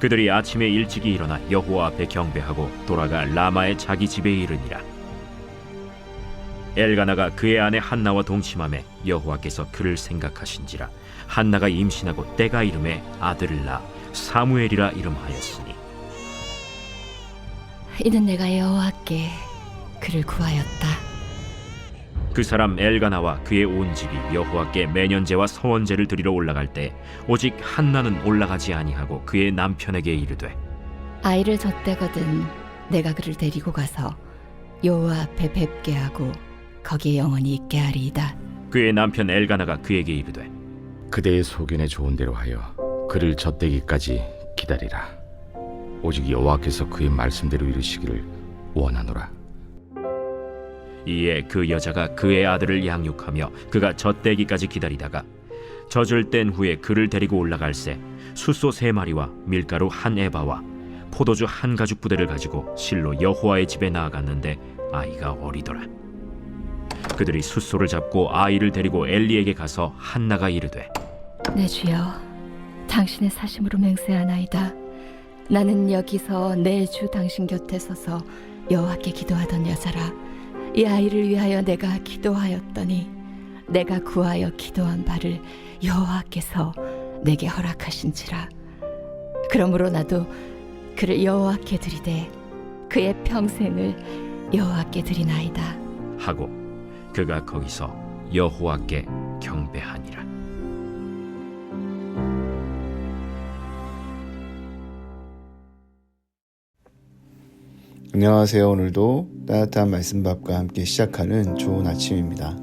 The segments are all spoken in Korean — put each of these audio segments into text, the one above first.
그들이 아침에 일찍이 일어나 여호와 앞에 경배하고 돌아가 라마의 자기 집에 이르니라. 엘가나가 그의 아내 한나와 동침함에 여호와께서 그를 생각하신지라 한나가 임신하고 때가 이름에 아들을 낳아 사무엘이라 이름하였으니 이는 내가 여호와께 그를 구하였다. 그 사람 엘가나와 그의 온 집이 여호와께 매년제와 서원제를 드리러 올라갈 때 오직 한나는 올라가지 아니하고 그의 남편에게 이르되 아이를 젖대거든 내가 그를 데리고 가서 여호와 앞에 뵙게 하고 거기에 영원히 있게 하리이다. 그의 남편 엘가나가 그에게 이르되 그대의 소견에 좋은 대로 하여 그를 젖대기까지 기다리라. 오직 여호와께서 그의 말씀대로 이루시기를 원하노라. 이에 그 여자가 그의 아들을 양육하며 그가 젖대기까지 기다리다가 젖을 뗀 후에 그를 데리고 올라갈새 숫소 세 마리와 밀가루 한 에바와 포도주 한 가죽 부대를 가지고 실로 여호와의 집에 나아갔는데 아이가 어리더라 그들이 숫소를 잡고 아이를 데리고 엘리에게 가서 한나가 이르되 내 주여, 당신의 사심으로 맹세하나이다. 나는 여기서 내 주 당신 곁에 서서 여호와께 기도하던 여자라. 이 아이를 위하여 내가 기도하였더니 내가 구하여 기도한 바를 여호와께서 내게 허락하신지라. 그러므로 나도 그를 여호와께 드리되 그의 평생을 여호와께 드리나이다. 하고 그가 거기서 여호와께 경배하니라 안녕하세요. 오늘도 따뜻한 말씀밥과 함께 시작하는 좋은 아침입니다.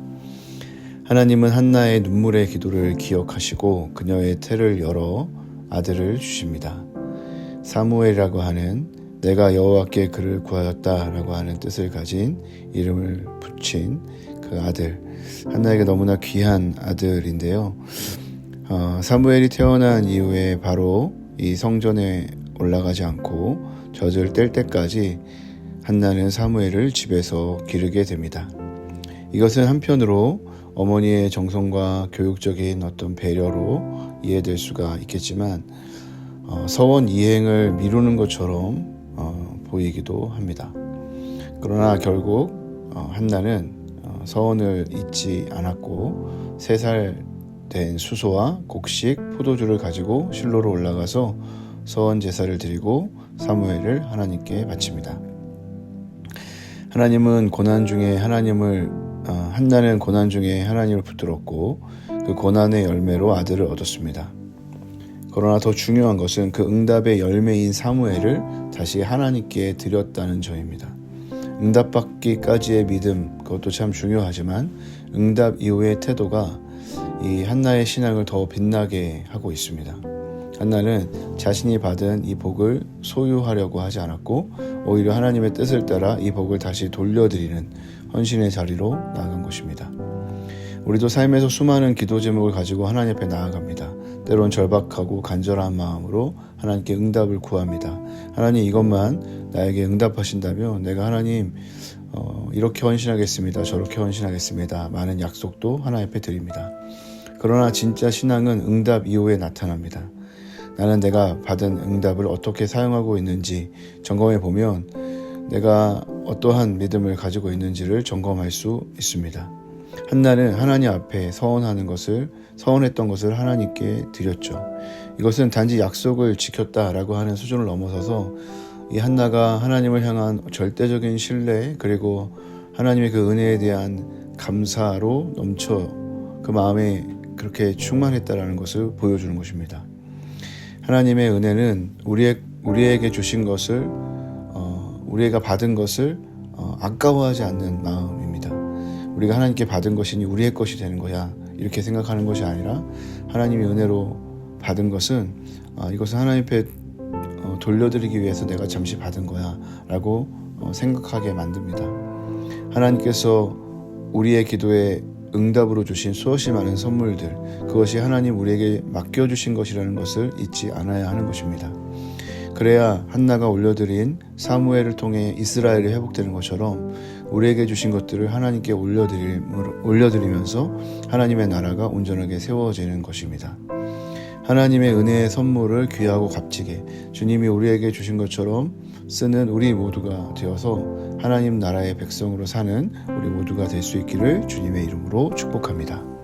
하나님은 한나의 눈물의 기도를 기억하시고 그녀의 태를 열어 아들을 주십니다. 사무엘이라고 하는 내가 여호와께 그를 구하였다라고 하는 뜻을 가진 이름을 붙인 그 아들 한나에게 너무나 귀한 아들인데요. 어, 사무엘이 태어난 이후에 바로 이 성전에 올라가지 않고 젖을 뗄 때까지 한나는 사무엘을 집에서 기르게 됩니다. 이것은 한편으로 어머니의 정성과 교육적인 어떤 배려로 이해될 수가 있겠지만 어, 서원 이행을 미루는 것처럼 어, 보이기도 합니다. 그러나 결국 어, 한나는 어, 서원을 잊지 않았고 세 살 된 수소와 곡식, 포도주를 가지고 실로로 올라가서 서원 제사를 드리고 사무엘을 하나님께 바칩니다. 하나님은 고난 중에 하나님을 어, 한나는 고난 중에 하나님을 붙들었고 그 고난의 열매로 아들을 얻었습니다. 그러나 더 중요한 것은 그 응답의 열매인 사무엘을 다시 하나님께 드렸다는 점입니다. 응답받기까지의 믿음 그것도 참 중요하지만 응답 이후의 태도가 이 한나의 신앙을 더 빛나게 하고 있습니다. 한나는 자신이 받은 이 복을 소유하려고 하지 않았고 오히려 하나님의 뜻을 따라 이 복을 다시 돌려드리는 헌신의 자리로 나아간 것입니다. 우리도 삶에서 수많은 기도 제목을 가지고 하나님 앞에 나아갑니다. 때론 절박하고 간절한 마음으로 하나님께 응답을 구합니다. 하나님 이것만 나에게 응답하신다면 내가 하나님 어, 이렇게 헌신하겠습니다. 저렇게 헌신하겠습니다. 많은 약속도 하나님 앞에 드립니다. 그러나 진짜 신앙은 응답 이후에 나타납니다. 나는 내가 받은 응답을 어떻게 사용하고 있는지 점검해 보면 내가 어떠한 믿음을 가지고 있는지를 점검할 수 있습니다. 한나는 하나님 앞에 서원하는 것을 서원했던 것을 하나님께 드렸죠. 이것은 단지 약속을 지켰다라고 하는 수준을 넘어서서 이 한나가 하나님을 향한 절대적인 신뢰 그리고 하나님의 그 은혜에 대한 감사로 넘쳐 그 마음에 그렇게 충만했다라는 것을 보여주는 것입니다. 하나님의 은혜는 우리의, 우리에게 주신 것을 어, 우리가 받은 것을 어, 아까워하지 않는 마음입니다. 우리가 하나님께 받은 것이니 우리의 것이 되는 거야 이렇게 생각하는 것이 아니라 하나님의 은혜로 받은 것은 어, 이것은 하나님 앞에 어, 돌려드리기 위해서 내가 잠시 받은 거야라고 어, 생각하게 만듭니다. 하나님께서 우리의 기도에 응답으로 주신 수없이 많은 선물들, 그것이 하나님 우리에게 맡겨주신 것이라는 것을 잊지 않아야 하는 것입니다. 그래야 한나가 올려드린 사무엘을 통해 이스라엘이 회복되는 것처럼 우리에게 주신 것들을 하나님께 올려드리면서 하나님의 나라가 온전하게 세워지는 것입니다. 하나님의 은혜의 선물을 귀하고 값지게 주님이 우리에게 주신 것처럼 쓰는 우리 모두가 되어서 하나님 나라의 백성으로 사는 우리 모두가 될 수 있기를 주님의 이름으로 축복합니다.